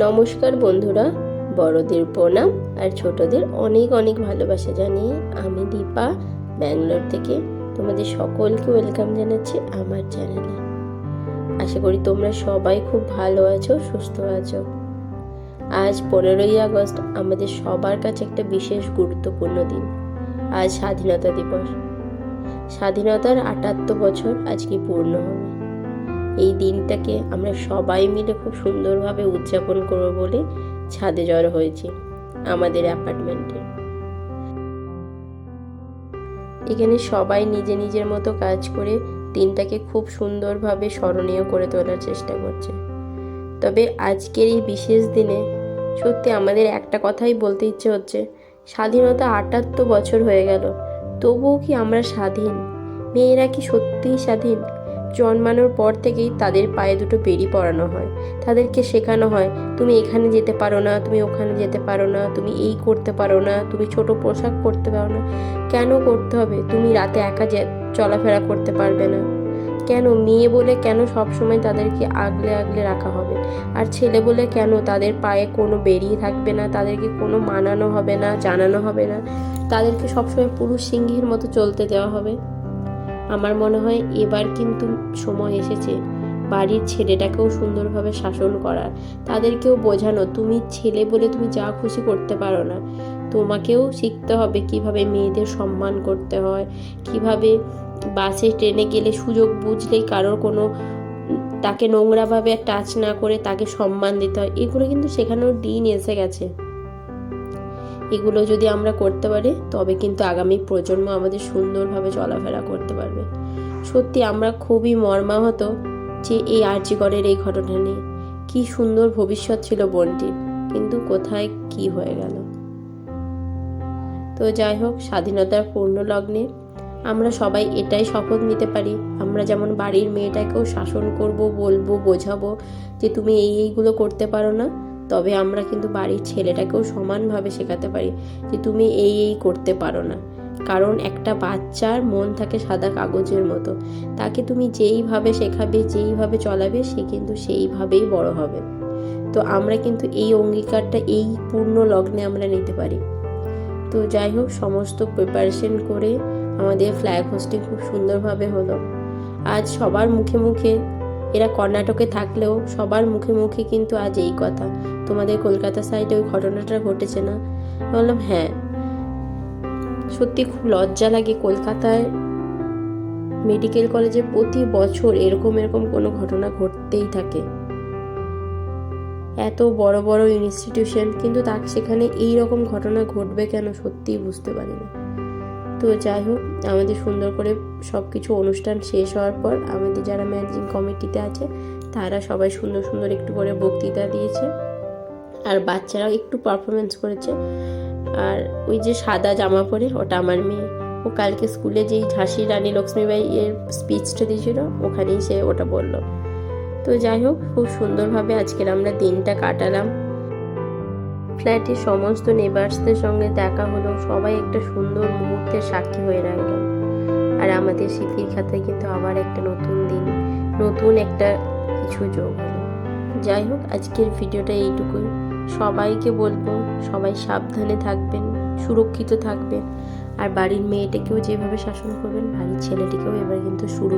নমস্কার বন্ধুরা, বড়দের প্রণাম আর ছোটদের অনেক অনেক ভালোবাসা জানিয়ে আমি দীপা, ব্যাঙ্গালোর থেকে তোমাদের সকলকে ওয়েলকাম জানাচ্ছি আমার চ্যানেলে। আশা করি তোমরা সবাই খুব ভালো আছো, সুস্থ আছো। আজ পনেরোই আগস্ট আমাদের সবার কাছে একটা বিশেষ গুরুত্বপূর্ণ দিন। আজ স্বাধীনতা দিবস। স্বাধীনতার আটাত্তর বছর আজকে পূর্ণ হবে। এই দিনটাকে আমরা সবাই মিলে খুব সুন্দরভাবে উদযাপন করব বলে ছাদে জড়ো হয়েছি আমাদের অ্যাপার্টমেন্টে। এখানে সবাই নিজে নিজের মতো কাজ করে দিনটাকে খুব সুন্দরভাবে স্মরণীয় করে তোলার চেষ্টা করছে। তবে আজকের এই বিশেষ দিনে সত্যি আমাদের একটা কথাই বলতে ইচ্ছে হচ্ছে, স্বাধীনতা আটাত্তর বছর হয়ে গেল, তবুও কি আমরা স্বাধীন? মেয়েরা কি সত্যিই স্বাধীন? জন্মানোর পর থেকেই তাদের পায়ে দুটো বেরি পরানো হয়। তাদেরকে শেখানো হয়, তুমি এখানে যেতে পারো না, তুমি ওখানে যেতে পারো না, তুমি এই করতে পারো না, তুমি ছোট পোশাক পরতে পারো না। কেন করতে হবে? তুমি রাতে একা চলাফেরা করতে পারবে না। কেন? মেয়ে বলে কেন সবসময় তাদেরকে আগলে আগলে রাখা হবে? আর ছেলে বলে কেন তাদের পায়ে কোনো বেরিয়ে থাকবে না, তাদেরকে কোনো মানানো হবে না, জানানো হবে না? তাদেরকে সবসময় পুরুষ সিংহীর মতো চলতে দেওয়া হবে। আমার মনে হয় এবার কিন্তু সময় এসেছে। বাড়ির ছেলেটাকেও সুন্দরভাবে শাসন করার। তাদেরকেও বোঝানো, তুমি ছেলে বলে তুমি যা খুশি করতে পারো না। তোমাকেও শিখতে হবে কীভাবে মেয়েদের সম্মান করতে হয়, কীভাবে বাসে ট্রেনে গেলে সুযোগ বুঝলেই কারোর কোনো, তাকে নোংরাভাবে টাচ না করে তাকে সম্মান দিতে হয়। এগুলো কিন্তু শেখানোর দিন এসে গেছে। এগুলো যদি আমরা করতে পারি, তবে কিন্তু আগামী প্রজন্ম আমাদের সুন্দরভাবে চলাফেরা করতে পারবে। সত্যি আমরা খুবই মর্মাহত যে এই আর্যিকরের এই ঘটনা নিয়ে। কি সুন্দর ভবিষ্যৎ ছিল বোনটির, কিন্তু কোথায় কি হয়ে গেল? তো যাই হোক, স্বাধীনতার পূর্ণ লগ্নে আমরা সবাই এটাই শপথ নিতে পারি। আমরা যেমন বাড়ির মেয়েটাকেও শাসন করব, বলব, বোঝাবো যে তুমি এই এইগুলো করতে পারো না তবে আমরা কিন্তু বাড়ির ছেলেটাকেও সমানভাবে শেখাতে পারি যে তুমি এই এই করতে পারো না। কারণ একটা বাচ্চার মন থাকে সাদা কাগজের মতো। তাকে তুমি যেইভাবে শেখাবে, যেইভাবে চলাবে, সে কিন্তু সেইভাবেই বড় হবে। তো আমরা কিন্তু এই অঙ্গীকারটা, এই পূর্ণ লগ্নে আমরা নিতে পারি। তো যাই হোক, সমস্ত প্রিপারেশন করে আমাদের ফ্ল্যাগ হোস্টিং খুব সুন্দরভাবে হলো। আজ সবার মুখে মুখে এরা কর্ণাটকে থাকলেও সবার মুখে মুখে কিন্তু আজ এই কথা। তোমাদের কলকাতা সাইডে ওই ঘটনাটা ঘটেছে না? বললাম হ্যাঁ। সত্যি খুব লজ্জা লাগে কলকাতায় মেডিকেল কলেজে প্রতি বছর এরকম এরকম কোনো ঘটনা ঘটতেই থাকে। এত বড় বড় ইনস্টিটিউশন কিন্তু তার সেখানে এই রকম ঘটনা ঘটবে কেন সত্যিই বুঝতে পারি না তো যাই হোক, আমাদের সুন্দর করে সব কিছু অনুষ্ঠান শেষ হওয়ার পর আমাদের যারা ম্যানেজিং কমিটিতে আছে, তারা সবাই সুন্দর সুন্দর একটু করে বক্তৃতা দিয়েছে। আর বাচ্চারাও একটু পারফরমেন্স করেছে। আর ওই যে সাদা জামা পরে, ওটা আমার মেয়ে। ও কালকে স্কুলে যেই ঝাঁসি রানী লক্ষ্মীবাই এর স্পিচটা দিয়েছিল, ওখানেই সে ওটা বলল। তো যাই হোক, খুব সুন্দরভাবে আজকের আমরা দিনটা কাটালাম। ফ্ল্যাটের সমস্ত নেবার্সদের সঙ্গে দেখা হলো। সবাই একটা সুন্দর মুহূর্তের সাক্ষী হয়ে রাখলাম আর আমাদের স্মৃতির খাতায় কিন্তু আবার একটা নতুন দিন, নতুন একটা কিছু যোগ যাই হোক, আজকের ভিডিওটা এইটুকুই। সবাইকে বলব, সবাই সাবধানে থাকবেন, সুরক্ষিত থাকবেন। আর বাড়ির মেয়েটাকেও যেভাবে শাসন করবেন, বাড়ির ছেলেটিকেও এবার কিন্তু শুরু